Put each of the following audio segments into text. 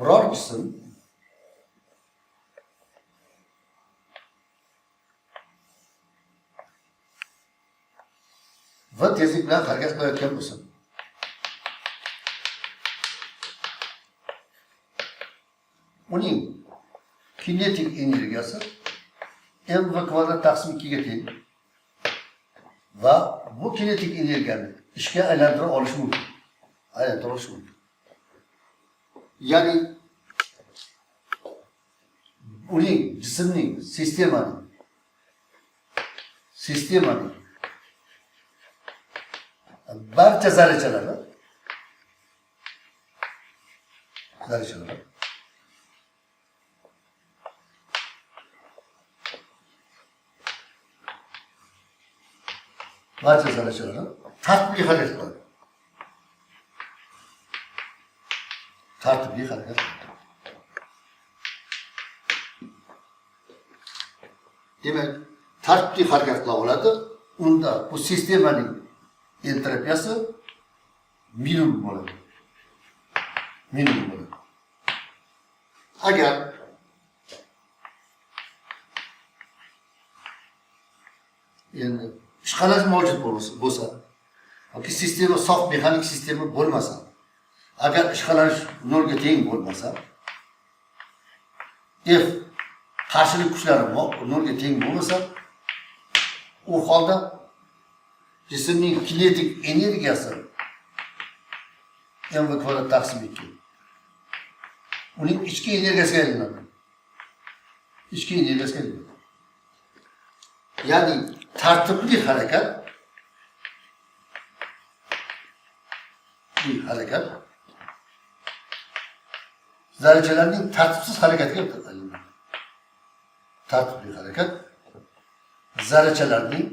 biror jism va tezlik bilan harakat qilayotgan bo'lsa uning kinetik energiyasi mv kvadrat taqsim ikkiga teng va bu kinetik energiyani ishga aylantira olish mumkin. Aylantira olish mumkin ya'ni uning jismning sistemaning sistemaning barcha zarrachalari zarrachalari barcha zarrachalari tartibli harakat qiladi tartibli harakat qiladi demak tartibli harakat qila oladi unda bu sistemaning entropiyasi minimum bo'ladi minimum bo'ladi agar endi ishqalash mavjud bo'lsa yoki sistema sof mexanik sistema bo'lmasa agar ishqalanish nolga teng bo'lmasa f qarshilik kuchlari nolga teng bo'lmasa u holda jismning kinetik energiyasi mv kvadrat taqsim ikki uning ichki energiyasiga aylanadi. İchki energiyasiga aylanadi. Ya'ni tartibli harakat bir harakat zarrachalarning tartibsiz harakatiga aylanadi tartibli harakat zarrachalarning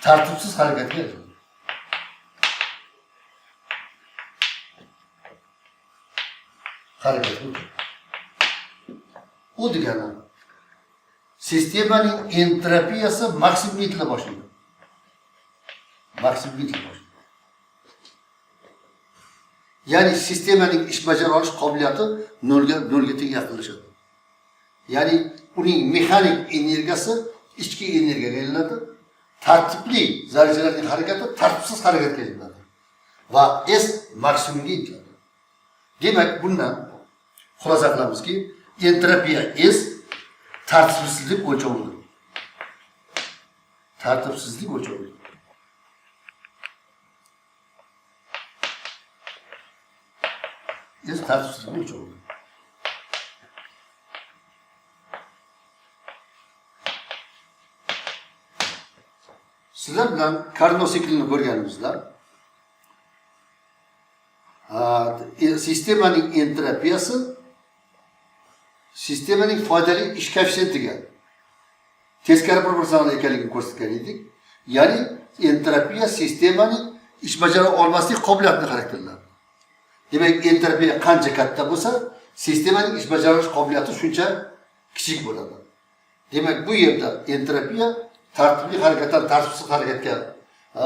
tartibsiz harakatiga aylanadi harakat bu. u degani sistemaning entropiyasi boshlaydi maksimum yetila boshlaydi ya'ni sistemaning ish bajara olish qobiliyati nolga nolga teng yaqinlashadi ya'ni uning mexanik energiyasi ichki energiyaga aylanadi tartibli zarrachalarning harakati tartibsiz harakatga aylanadi va s maksimumga intiladi demak bundan xulosa qilamizki entropiya s tartibsizlik o'lchovidir tartibsizlik o'lchovidir s tartibsizlik o'lchovidir sizlar bilan Carnot siklini ko'rganmizlar Ha, e, sistemaning entropiyasi sistemaning foydali ish koeffitsiyentiga teskari proporsional ekanligini ko'rsatgan ya'ni entropiya sistemaning ish bajara olmaslik qobiliyatini xarakterlaydi demak entropiya qancha katta bo'lsa sistemaning ish bajara olish qobiliyati shuncha kichik bo'ladi demak bu yerda entropiya tartibli harakatdan tartibsiz harakatga e,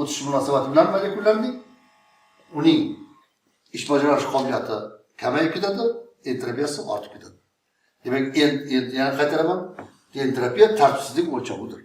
o'tish munosabati bilan molekulalarning uning ish bajara olish qobiliyati kamayib ketadi entropiyasi ortib ketadi demak en, en, yana qaytaraman entropiya tartibsizlik o'lchovidir